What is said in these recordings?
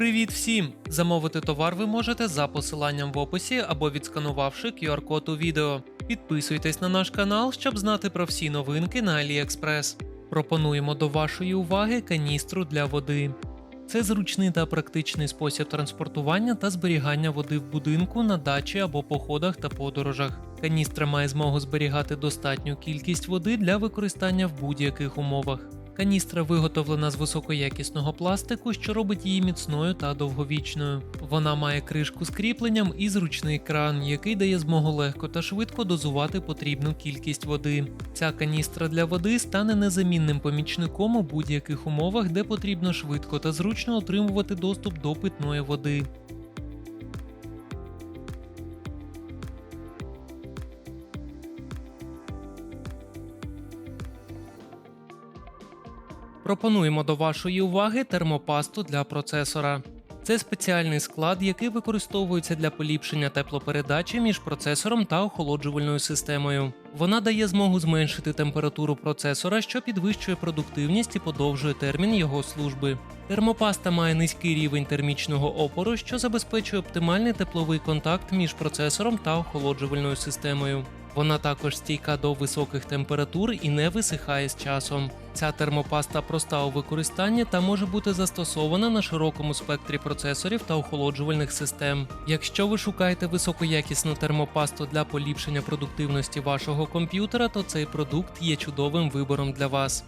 Привіт всім! Замовити товар ви можете за посиланням в описі або відсканувавши QR-код у відео. Підписуйтесь на наш канал, щоб знати про всі новинки на AliExpress. Пропонуємо до вашої уваги каністру для води. Це зручний та практичний спосіб транспортування та зберігання води в будинку, на дачі або походах та подорожах. Каністра має змогу зберігати достатню кількість води для використання в будь-яких умовах. Каністра виготовлена з високоякісного пластику, що робить її міцною та довговічною. Вона має кришку з кріпленням і зручний кран, який дає змогу легко та швидко дозувати потрібну кількість води. Ця каністра для води стане незамінним помічником у будь-яких умовах, де потрібно швидко та зручно отримувати доступ до питної води. Пропонуємо до вашої уваги термопасту для процесора. Це спеціальний склад, який використовується для поліпшення теплопередачі між процесором та охолоджувальною системою. Вона дає змогу зменшити температуру процесора, що підвищує продуктивність і подовжує термін його служби. Термопаста має низький рівень термічного опору, що забезпечує оптимальний тепловий контакт між процесором та охолоджувальною системою. Вона також стійка до високих температур і не висихає з часом. Ця термопаста проста у використанні та може бути застосована на широкому спектрі процесорів та охолоджувальних систем. Якщо ви шукаєте високоякісну термопасту для поліпшення продуктивності вашого комп'ютера, то цей продукт є чудовим вибором для вас.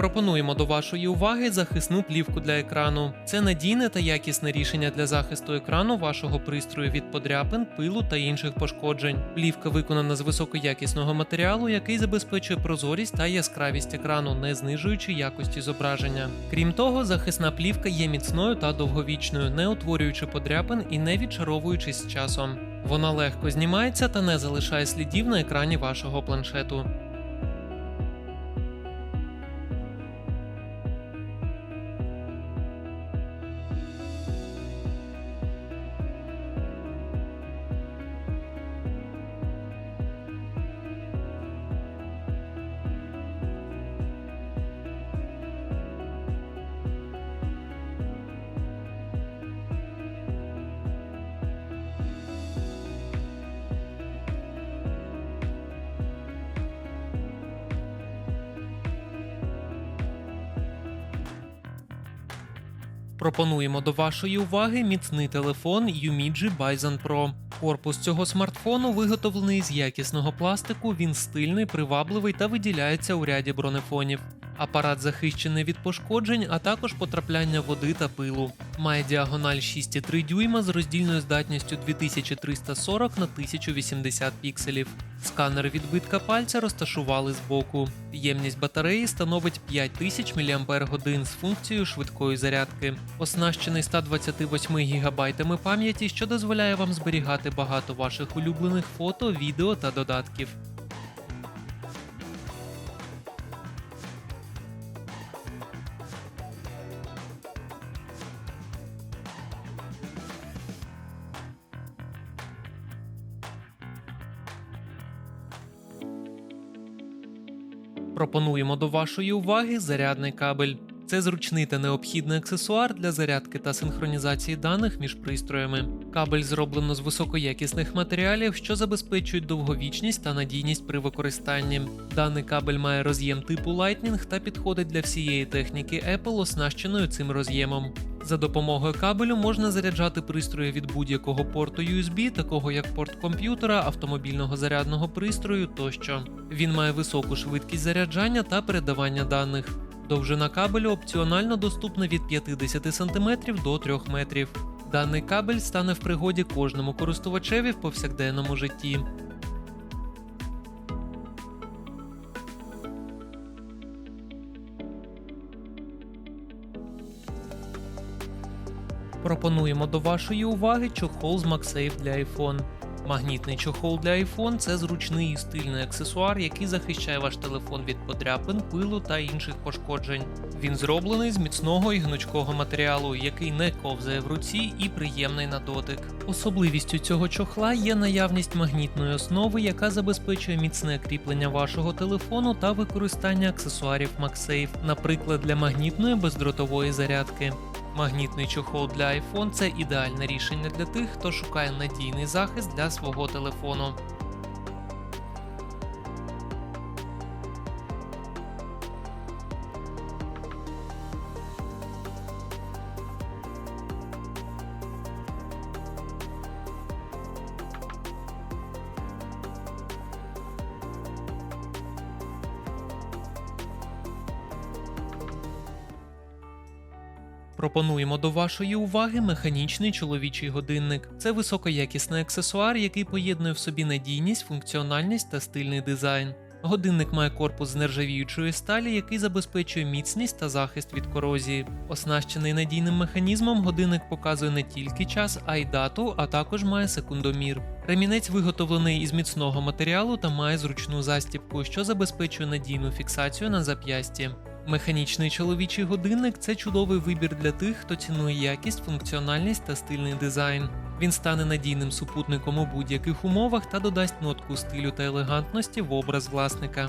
Пропонуємо до вашої уваги захисну плівку для екрану. Це надійне та якісне рішення для захисту екрану вашого пристрою від подряпин, пилу та інших пошкоджень. Плівка виконана з високоякісного матеріалу, який забезпечує прозорість та яскравість екрану, не знижуючи якості зображення. Крім того, захисна плівка є міцною та довговічною, не утворюючи подряпин і не відчаровуючись з часом. Вона легко знімається та не залишає слідів на екрані вашого планшету. Пропонуємо до вашої уваги міцний телефон Umiji Bison Pro. Корпус цього смартфону виготовлений з якісного пластику, він стильний, привабливий та виділяється у ряді бронефонів. Апарат захищений від пошкоджень, а також потрапляння води та пилу. Має діагональ 6,3 дюйма з роздільною здатністю 2340 на 1080 пікселів. Сканер відбитка пальця розташували збоку. Ємність батареї становить 5000 мАч з функцією швидкої зарядки. Оснащений 128 ГБ пам'яті, що дозволяє вам зберігати багато ваших улюблених фото, відео та додатків. Пропонуємо до вашої уваги зарядний кабель. Це зручний та необхідний аксесуар для зарядки та синхронізації даних між пристроями. Кабель зроблено з високоякісних матеріалів, що забезпечують довговічність та надійність при використанні. Даний кабель має роз'єм типу Lightning та підходить для всієї техніки Apple, оснащеною цим роз'ємом. За допомогою кабелю можна заряджати пристрої від будь-якого порту USB, такого як порт комп'ютера, автомобільного зарядного пристрою тощо. Він має високу швидкість заряджання та передавання даних. Довжина кабелю опціонально доступна від 50 см до 3 метрів. Даний кабель стане в пригоді кожному користувачеві в повсякденному житті. Пропонуємо до вашої уваги чохол з MagSafe для iPhone. Магнітний чохол для iPhone – це зручний і стильний аксесуар, який захищає ваш телефон від подряпин, пилу та інших пошкоджень. Він зроблений з міцного і гнучкого матеріалу, який не ковзає в руці і приємний на дотик. Особливістю цього чохла є наявність магнітної основи, яка забезпечує міцне кріплення вашого телефону та використання аксесуарів MagSafe, наприклад, для магнітної бездротової зарядки. Магнітний чохол для iPhone це ідеальне рішення для тих, хто шукає надійний захист для свого телефону. Пропонуємо до вашої уваги механічний чоловічий годинник. Це високоякісний аксесуар, який поєднує в собі надійність, функціональність та стильний дизайн. Годинник має корпус з нержавіючої сталі, який забезпечує міцність та захист від корозії. Оснащений надійним механізмом, годинник показує не тільки час, а й дату, а також має секундомір. Ремінець виготовлений із міцного матеріалу та має зручну застібку, що забезпечує надійну фіксацію на зап'ясті. Механічний чоловічий годинник це чудовий вибір для тих, хто цінує якість, функціональність та стильний дизайн. Він стане надійним супутником у будь-яких умовах та додасть нотку стилю та елегантності в образ власника.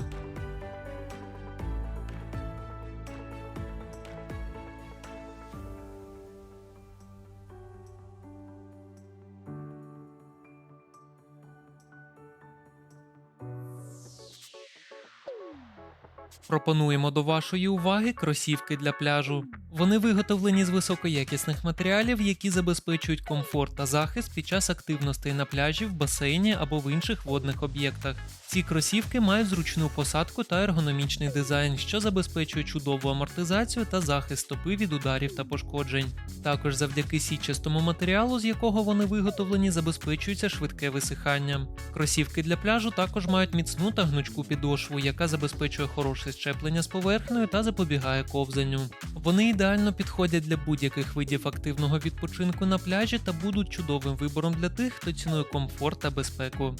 Пропонуємо до вашої уваги кросівки для пляжу. Вони виготовлені з високоякісних матеріалів, які забезпечують комфорт та захист під час активностей на пляжі, в басейні або в інших водних об'єктах. Ці кросівки мають зручну посадку та ергономічний дизайн, що забезпечує чудову амортизацію та захист стопи від ударів та пошкоджень. Також завдяки січастому матеріалу, з якого вони виготовлені, забезпечується швидке висихання. Кросівки для пляжу також мають міцну та гнучку підошву, яка забезпечує хороше щеплення з поверхнею та запобігає ковзанню. Вони ідеально підходять для будь-яких видів активного відпочинку на пляжі та будуть чудовим вибором для тих, хто цінує комфорт та безпеку.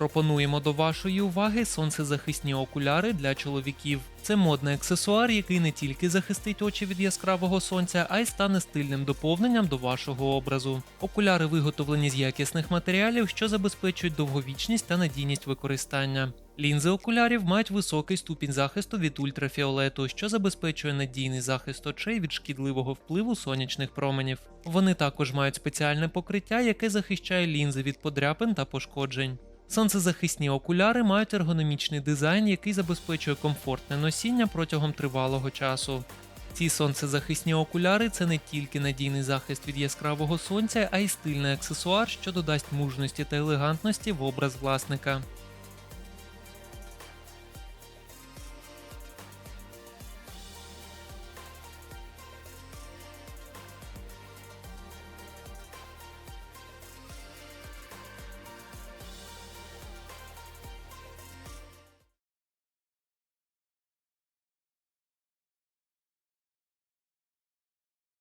Пропонуємо до вашої уваги сонцезахисні окуляри для чоловіків. Це модний аксесуар, який не тільки захистить очі від яскравого сонця, а й стане стильним доповненням до вашого образу. Окуляри виготовлені з якісних матеріалів, що забезпечують довговічність та надійність використання. Лінзи окулярів мають високий ступінь захисту від ультрафіолету, що забезпечує надійний захист очей від шкідливого впливу сонячних променів. Вони також мають спеціальне покриття, яке захищає лінзи від подряпин та пошкоджень. Сонцезахисні окуляри мають ергономічний дизайн, який забезпечує комфортне носіння протягом тривалого часу. Ці сонцезахисні окуляри це не тільки надійний захист від яскравого сонця, а й стильний аксесуар, що додасть мужності та елегантності в образ власника.